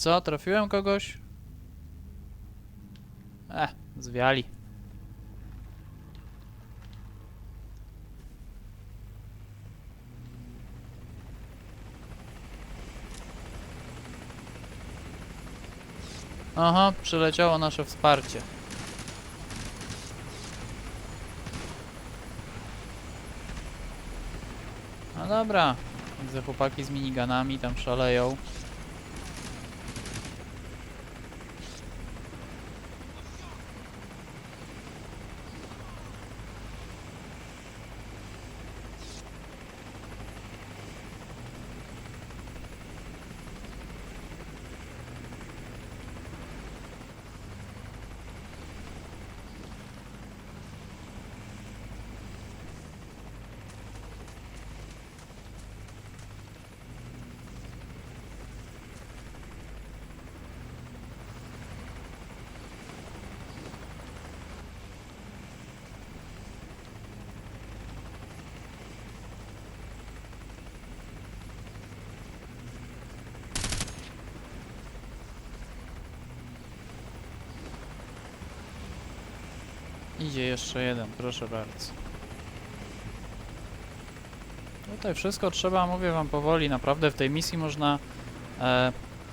co, trafiłem kogoś? Eh, zwiali. Aha, przyleciało nasze wsparcie. No dobra. Widzę chłopaki z miniganami tam szaleją. Idzie jeszcze jeden, proszę bardzo. Tutaj wszystko trzeba, mówię wam powoli, naprawdę w tej misji można e,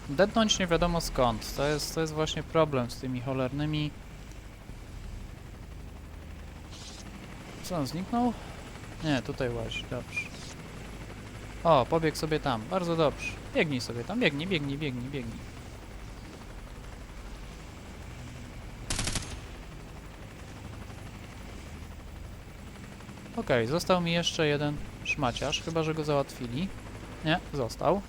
detnąć nie wiadomo skąd. To jest, to jest właśnie problem z tymi cholernymi... Co on zniknął? Nie, tutaj łazi, dobrze. O, pobiegł sobie tam, bardzo dobrze. Biegnij sobie tam, biegnij, biegnij, biegnij, biegnij. Okej, został mi jeszcze jeden szmaciarz, chyba że go załatwili. Nie, został.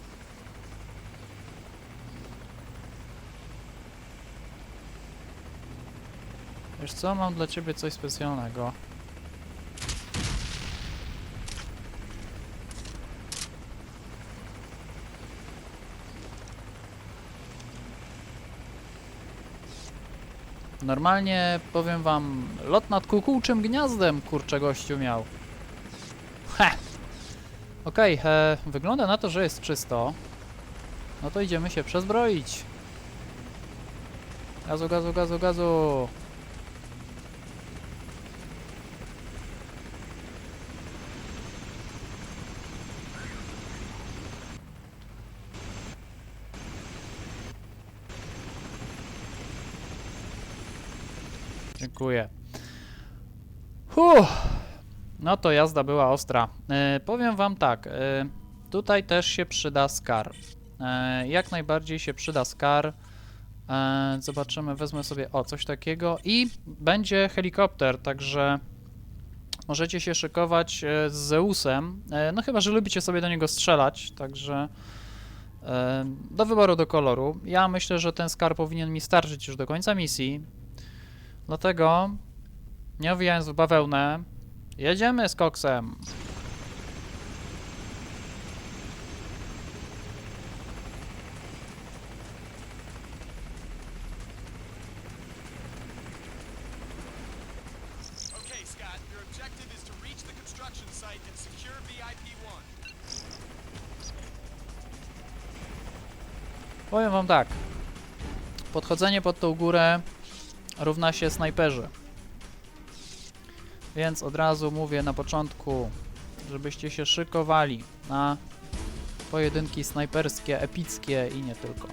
Wiesz co, mam dla ciebie coś specjalnego. Normalnie powiem wam, lot nad kukułczym gniazdem kurczę gościu miał. He! Okej, e, wygląda na to, że jest czysto. No to idziemy się przezbroić. Gazu, gazu, gazu, gazu. Dziękuję. Huh. No to jazda była ostra. E, powiem wam tak, e, tutaj też się przyda Scar. E, jak najbardziej się przyda Scar. E, zobaczymy, wezmę sobie, o, coś takiego i będzie helikopter, także możecie się szykować z Zeusem, no chyba, że lubicie sobie do niego strzelać, także do wyboru do koloru. Ja myślę, że ten Scar powinien mi starczyć już do końca misji, dlatego nie owijając w bawełnę, Jedziemy z koksem. Okay, Scott, your objective is to reach the construction site and secure VIP-1. Powiem wam tak. Podchodzenie pod tą górę równa się snajperzy. Więc od razu mówię na początku, żebyście się szykowali na pojedynki snajperskie, epickie i nie tylko.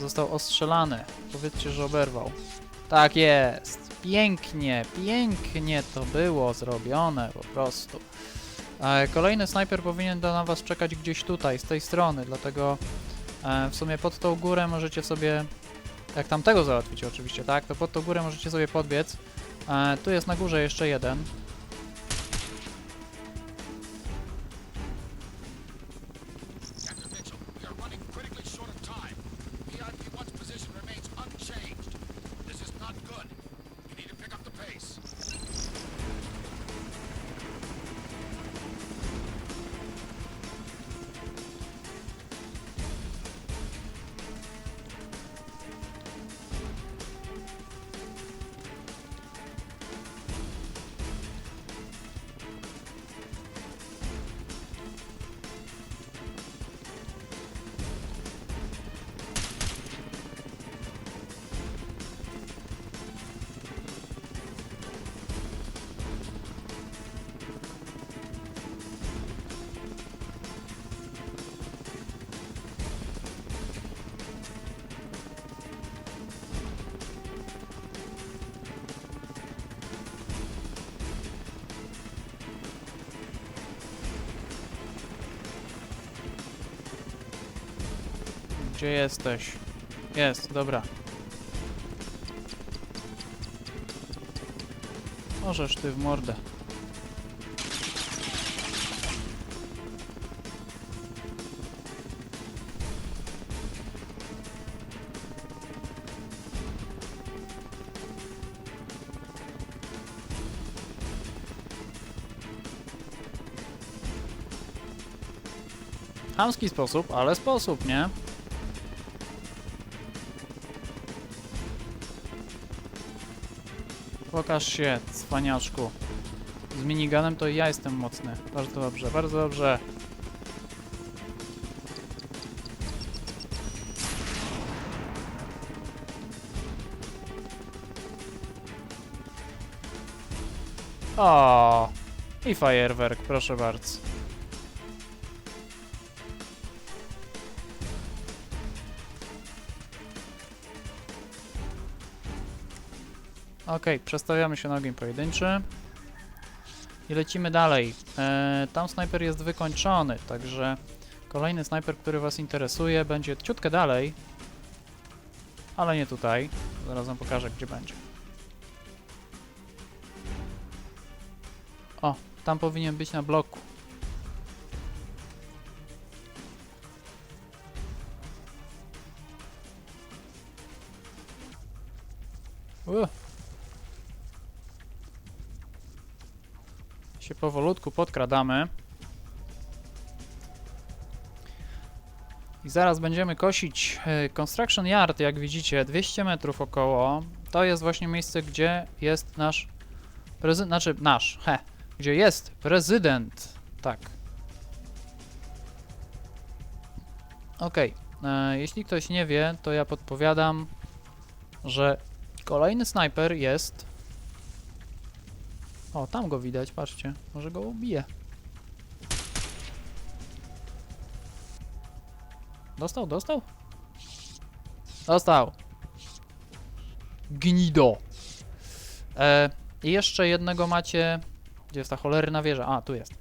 Został ostrzelany. Powiedzcie, że oberwał. Tak jest. Pięknie, pięknie to było zrobione po prostu. E, Kolejny snajper powinien na was czekać gdzieś tutaj, z tej strony, dlatego e, w sumie pod tą górę możecie sobie, jak tamtego załatwić oczywiście, tak, to pod tą górę możecie sobie podbiec. E, Tu jest na górze jeszcze jeden. Gdzie jesteś? Jest, dobra. Możesz ty w mordę. Chamski sposób, ale sposób, nie? Pokaż się, cwaniaczku. Z miniganem to ja jestem mocny. Bardzo dobrze, bardzo dobrze. O, i fajerwerk, proszę bardzo. Okej, przestawiamy się na ogień pojedynczy. I lecimy dalej. E, tam snajper jest wykończony, także kolejny snajper, który Was interesuje, będzie ciutkę dalej. Ale nie tutaj. Zaraz Wam pokażę, gdzie będzie. O, tam powinien być na bloku. Uh. Się powolutku podkradamy. I zaraz będziemy kosić e, Construction Yard, jak widzicie, 200 metrów około. To jest właśnie miejsce, gdzie jest nasz prezydent, znaczy nasz, he, gdzie jest prezydent. Tak. Okej, e, jeśli ktoś nie wie, to ja podpowiadam, że kolejny snajper jest o, tam go widać, patrzcie. Może go ubije. Dostał, dostał? Dostał. Gnido. E, I jeszcze jednego macie... Gdzie jest ta cholerna wieża? A, tu jest.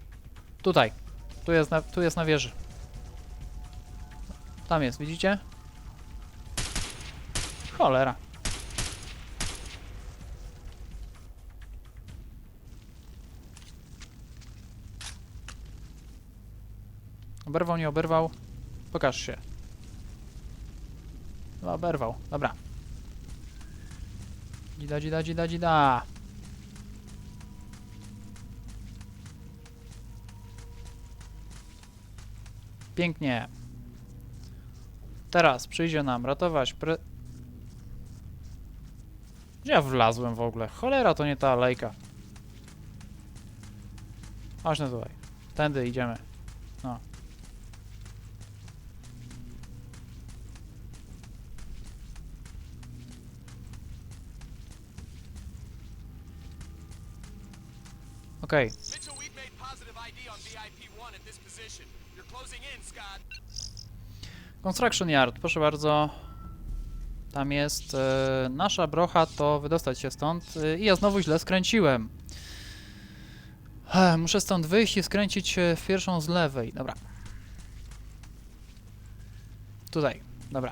Tutaj. Tu jest na, tu jest na wieży. Tam jest, widzicie? Cholera. Oberwał, nie oberwał? Pokaż się. No, oberwał. Dobra. Dzida, dzida, dzida, dzida. Pięknie. Teraz przyjdzie nam ratować pre... Gdzie ja wlazłem w ogóle? Cholera, to nie ta alejka. Chodź na tutaj. Tędy idziemy. No. In, Scott. Construction Yard, proszę bardzo. Tam jest e, nasza brocha, to wydostać się stąd. E, I ja znowu źle skręciłem. Ech, muszę stąd wyjść i skręcić e, w pierwszą z lewej. Dobra. Tutaj, dobra.